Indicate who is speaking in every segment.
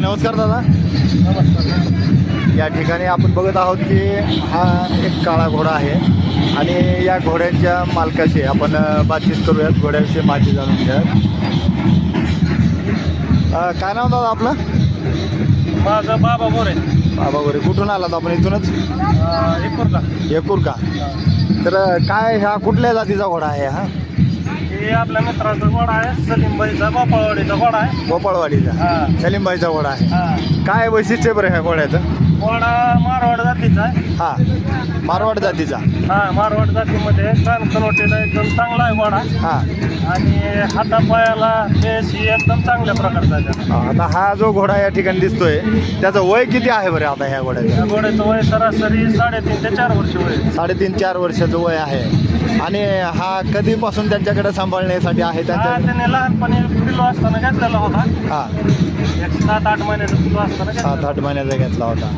Speaker 1: नमस्कार दादा. या ठिकाणी आपण बघत आहोत की हा एक काळा घोडा आहे आणि या घोड्याच्या मालकाशी आपण बातचीत करूयात. घोड्याविषयी माहिती जाणून अ, काय नाव दादा आपलं?
Speaker 2: माझं बाबा मोरे
Speaker 1: बाबा गोरे. कुठून आलात आपण इथूनच?
Speaker 2: एकुरला.
Speaker 1: एकूर का तर काय ह्या कुठल्या जातीचा घोडा आहे हा?
Speaker 2: हे आपल्या मित्राचा गोडा आहे. सलीमबाईचा गोपाळवाडीचा गोडा आहे.
Speaker 1: गोपाळवाडीचा.
Speaker 2: हा.
Speaker 1: सलीमबाईचा घोडा आहे.
Speaker 2: हा.
Speaker 1: काय वैशिष्ट्य बरं ह्या घोड्याचं
Speaker 2: गोडा मारवाड जातीचा आहे.
Speaker 1: हा मारवाड जातीचा.
Speaker 2: हा मारवाड जातीमध्ये कान कनोटीला एकदम चांगला आहे गोडा
Speaker 1: हा.
Speaker 2: आणि हातापायाला बेस ही एकदम चांगल्या प्रकारचा आहे.
Speaker 1: हा, आता हा जो घोडा या ठिकाणी दिसतोय त्याचं वय किती आहे बरं आता ह्या घोड्याचं?
Speaker 2: या घोड्याचं वय सरासरी साडेतीन ते चार वर्ष वय आहे.
Speaker 1: साडेतीन चार वर्षाचं वय आहे. आणि हा कधीपासून त्यांच्याकडे सांभाळण्यासाठी आहे?
Speaker 2: हा
Speaker 1: त्यांच्या
Speaker 2: त्याने लहानपणी पिलो असताना घेतलेला होता.
Speaker 1: हा.
Speaker 2: एक सात आठ महिन्याचा पिलो असताना
Speaker 1: सात
Speaker 2: घेतलेला
Speaker 1: आठ महिन्याचा घेतला होता.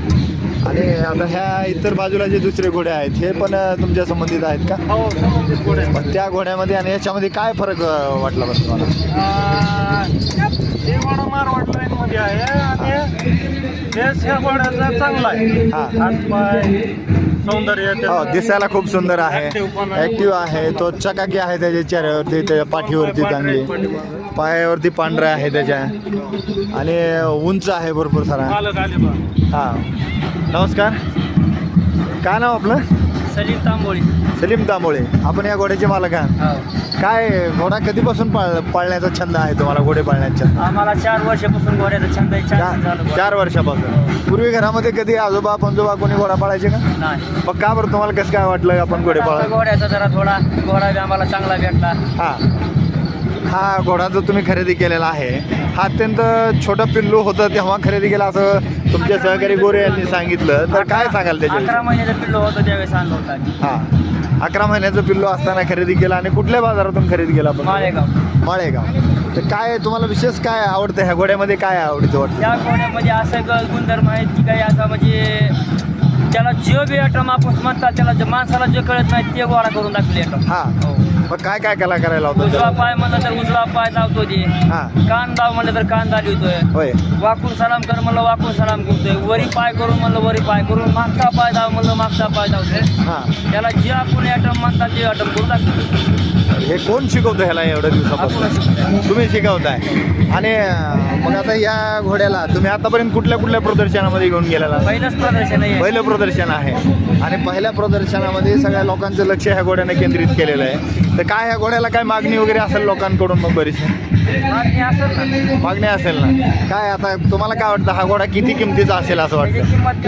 Speaker 1: आणि आता ह्या इतर बाजूला जे दुसरे घोडे आहेत हे पण तुमच्या संबंधित आहेत का?
Speaker 2: हो संबंधित घोडे
Speaker 1: पण त्या घोड्यामध्ये आणि याच्यामध्ये काय फरक अ, वाटला बरं तुम्हाला?
Speaker 2: हे वाडा मारवाड लाईन मध्ये आहे. आणि बेस ह्या वाड्याचा चांगला आहे.
Speaker 1: हा.
Speaker 2: हातपाय सौंदर्य
Speaker 1: हो
Speaker 2: त्याचं.
Speaker 1: दिसायला खूप सुंदर आहे.
Speaker 2: Active पण आहे.
Speaker 1: ऍक्टिव्ह आहे. तो चकाकी आहे त्याच्या चेहऱ्यावरती त्याच्या पाठीवरती चांगली. पायावरती पांढऱ्या आहे त्याच्या. आणि उंच आहे भरपूर सारा. हा. नमस्कार. काय नाव आपलं?
Speaker 2: सलीम तांबोळी.
Speaker 1: सलीम तांबोळे. आपण या घोड्याचे मालक आहात. काय घोडा कधीपासून पाळ पाळण्याचा छंद आहे तुम्हाला घोडे पाळण्याचा? छंद
Speaker 2: आम्हाला चार वर्षापासून घोड्याचा छंद आहे
Speaker 1: चार चार वर्षापासून. पूर्वी घरामध्ये कधी आजोबा पंजोबा कोणी घोडा पाळायचे का?
Speaker 2: नाही.
Speaker 1: मग का बरं तुम्हाला कसं काय वाटलं आपण घोडे पाळा
Speaker 2: घोड्याचा जरा थोडा घोडा बी आम्हाला चांगला भेटला.
Speaker 1: हा. हा घोडा जो तुम्ही खरेदी केलेला आहे हा अत्यंत छोटं पिल्लू होतं तेव्हा खरेदी केला असं तुमचे सहकारी गोरे यांनी सांगितलं. तर काय सांगाल त्याच्या
Speaker 2: अकरा महिन्याचा पिल्लो होता त्यावेळेस आणलं होता
Speaker 1: हा. अकरा महिन्याचं पिल्लू असताना खरेदी केला आणि कुठल्या बाजारातून खरेदी केला आपण?
Speaker 2: माळेगाव.
Speaker 1: माळेगाव. तर काय तुम्हाला विशेष काय आवडतं ह्या घोड्यामध्ये? काय आवडतं वाटतं?
Speaker 2: त्या घोड्यामध्ये असं ग- गुणधर्म आहेत की काही असं म्हणजे त्याला जो बी आयटम आपण म्हणतात त्याला जे माणसाला जे कळत नाही ते गोळा करून दाखवले आयटम
Speaker 1: हा. मग काय काय कला करायला
Speaker 2: उजवा
Speaker 1: होतं
Speaker 2: पाय म्हणलं तर उजवा पाय लावतो ते.
Speaker 1: हा.
Speaker 2: कान दाव म्हणलं तर कान दाखवतोय
Speaker 1: होय.
Speaker 2: वाकून सलाम कर म्हणलं वाकून सलाम करतोय. वरी पाय करून म्हणलं वरी पाय करून. मागचा पाय दाव म्हणलं मागचा पाय दावतोय
Speaker 1: हा.
Speaker 2: त्याला जे आपण आयटम म्हणतात ते आयटम करून दाखवतो
Speaker 1: हे कोण शिकवतं ह्याला एवढ्या
Speaker 2: आपण
Speaker 1: दिवसापासून. तुम्ही शिकवताय. आणि अं, मग आता या घोड्याला तुम्ही आतापर्यंत कुठल्या कुठल्या प्रदर्शनामध्ये घेऊन गेलेला?
Speaker 2: पहिलंच प्रदर्शन आहे.
Speaker 1: पहिलं प्रदर्शन आहे. आणि पहिल्या प्रदर्शनामध्ये सगळ्या लोकांचं लक्ष ह्या घोड्याने केंद्रित केलेलं आहे. तर काय ह्या घोड्याला काय मागणी वगैरे असेल लोकांकडून मग बरीचशी?
Speaker 2: मागणी असेल ना.
Speaker 1: मागणी असेल ना काय आता तुम्हाला काय वाटतं हा घोडा किती किमतीचा असेल असं वाटतं?
Speaker 2: किंमत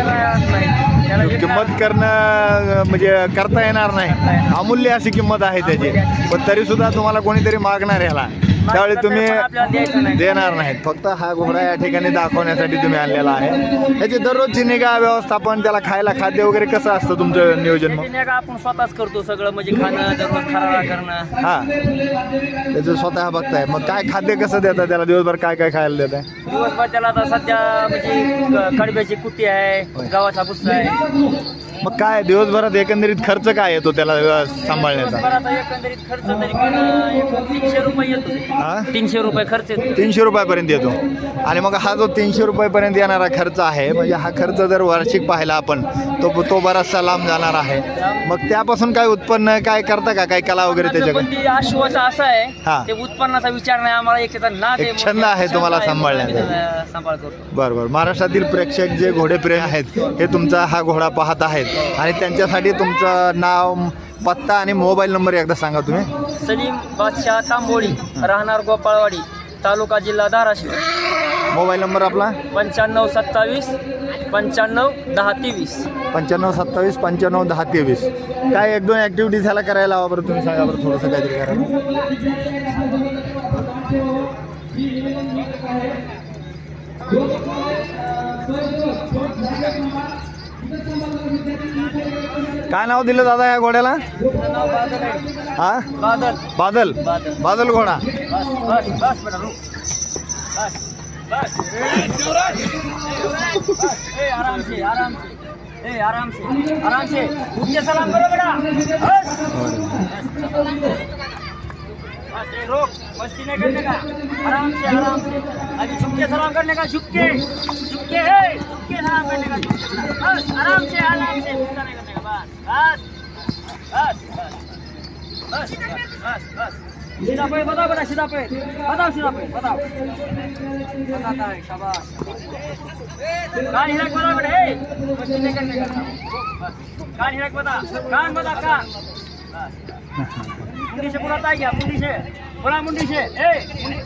Speaker 2: त्याला
Speaker 1: किंमत करणं म्हणजे करता येणार नाही. अमूल्य अशी किंमत आहे त्याची. पण तरी सुद्धा तुम्हाला कोणीतरी मागणार ह्याला. त्यावेळी तुम्ही. देणार नाहीत. फक्त हा घोडा या ठिकाणी दाखवण्यासाठी तुम्ही आणलेला आहे. त्याची दररोजची निगा व्यवस्थापन त्याला खायला खाद्य वगैरे कसं असतं तुमचं नियोजन
Speaker 2: आपण स्वतःच करतो सगळं म्हणजे खाणं दररोज खराळा करणं.
Speaker 1: हा. त्याचं स्वतः बघताय मग काय खाद्य कसं देतं त्याला? दिवसभर काय काय खायला देत आहे
Speaker 2: दिवसभर त्याला आता सध्या म्हणजे कडब्याची कुट्टी आहे गव्हाचा भुस्सा आहे.
Speaker 1: मग काय दिवसभरात एकंदरीत खर्च काय येतो त्याला अं, सांभाळण्याचा?
Speaker 2: दिवसभराचा एकंदरीत खर्च तरी पण एक तीनशे रुपये येतो.
Speaker 1: हा?
Speaker 2: तीनशे रुपये खर्च येतो.
Speaker 1: तीनशे रुपयापर्यंत येतो. आणि मग हा जो तीनशे रुपयापर्यंत येणारा खर्च आहे म्हणजे हा खर्च जर वार्षिक पाहिला आपण तो तो बराचसा लांब जाणार आहे. मग त्यापासून काय उत्पन्न काय करता का? काय कला वगैरे
Speaker 2: पण
Speaker 1: त्याच्याकडे?
Speaker 2: ते आश्वास असं
Speaker 1: हा.
Speaker 2: आहे ते उत्पन्नाचा विचार नाही आम्हाला एक त्याचा नाद
Speaker 1: एक छंद आहे तुम्हाला
Speaker 2: छंद आहे,
Speaker 1: सांभाळण्याचा.
Speaker 2: आम्ही त्याचा सांभाळ करतो.
Speaker 1: बरं बरं. महाराष्ट्रातील प्रेक्षक जे घोडेप्रेमी आहेत हे तुमचा हा घोडा पाहत आहेत. आणि त्यांच्यासाठी तुमचं नाव पत्ता आणि मोबाईल नंबर एकदा सांगा तुम्ही.
Speaker 2: सलीम बादशाह तांबोळी राहणार गोपाळवाडी तालुका जिल्हा धाराशिव.
Speaker 1: मोबाईल नंबर आपला?
Speaker 2: पंच्याण्णव सत्तावीस पंच्याण्णव दहा तेवीस.
Speaker 1: पंच्याण्णव सत्तावीस पंच्याण्णव दहा तेवीस. काय एक दोन ॲक्टिव्हिटीज ह्याला करायला हवं बरं तुम्ही? सांगा बरं थोडंसं काहीतरी करायला. काय नाव दिलं दादा या घोड्याला हा
Speaker 2: बादल
Speaker 1: बादल घोडा
Speaker 2: आराम से आराम से आराम से आराम से मस्ती नहीं करने का आराम से आराम से झुक के सलाम करने का झुक के झुक के है झुक के सलाम करने का झुक के बस आराम से आराम से नहीं करने का बस बस बस बस बस बस बस सीधा पे बताओ बेटा सीधा पे बताओ सीधा पे बताओ बताता है शाबाश कान हिरक बता बेटा हे मस्ती नहीं करने का बस कान हिरक बता कान बता कान बस मुंडी से बुलाता है क्या मुंडी से બોલા મુંડી છે એ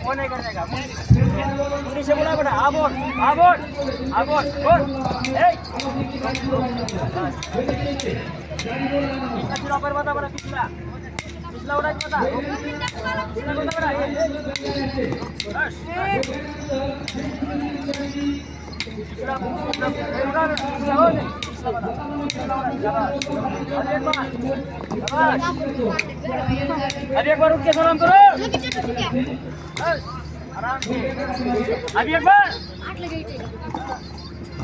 Speaker 2: ઓને કર દેગા મુંડી છે બોલા બેટા આ બોલ આ બોલ આ બોલ બોલ એ পিছলা ওপর বাতা বড় পিছলা পিছলা ওড়া বাতা পিছলা বাতা বড় बता पिछला बता बेटा ए बस पिछला पिछला पिछला पिछला हो गया पिछला बता पिछला उड़ा शाबाश अरे एक बार शाबाश अभी एक बार उठ के सलाम करो बस, आराम से अभी एक बार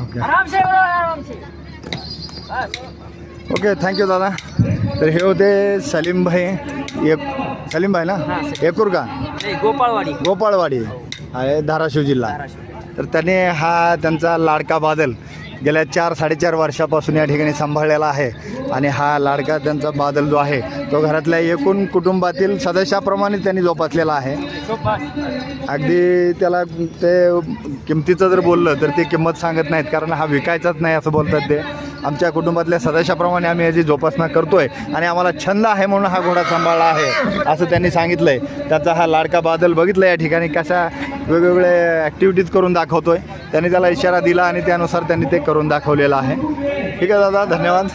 Speaker 1: ओके
Speaker 2: आराम से बोलो आराम से बस
Speaker 1: ओके थँक्यू दादा तर हे होते सलीमभाई एक सलीमभाई ना एकूर का
Speaker 2: गोपाळवाडी.
Speaker 1: गोपाळवाडी. आहे धाराशिव जिल्हा. तर त्याने हा त्यांचा लाडका बादल गेल्या चार साडेचार वर्षापासून या ठिकाणी सांभाळलेला आहे. आणि हा लाडका त्यांचा बादल जो आहे तो घरातल्या एकूण कुटुंबातील सदस्याप्रमाणे त्यांनी जोपासलेला आहे. अगदी त्याला ते किमतीचं जर बोललं तर ती किंमत सांगत नाहीत कारण हा विकायचाच नाही असं बोलतात ते. आमच्या कुटुंबातल्या सदस्याप्रमाणे आम्ही याची जोपासना करतोय आणि आम्हाला छंद आहे म्हणून हा घोडा सांभाळला आहे असं त्यांनी सांगितलंय. त्याचा हा लाडका बादल बघितला या ठिकाणी कशा वेगवेगळे ॲक्टिव्हिटीज करून दाखवतोय. त्यांनी त्याला इशारा दिला आणि त्यानुसार त्यांनी ते करून दाखवलेलं आहे. ठीक आहे दादा धन्यवाद.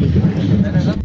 Speaker 3: Ben adam.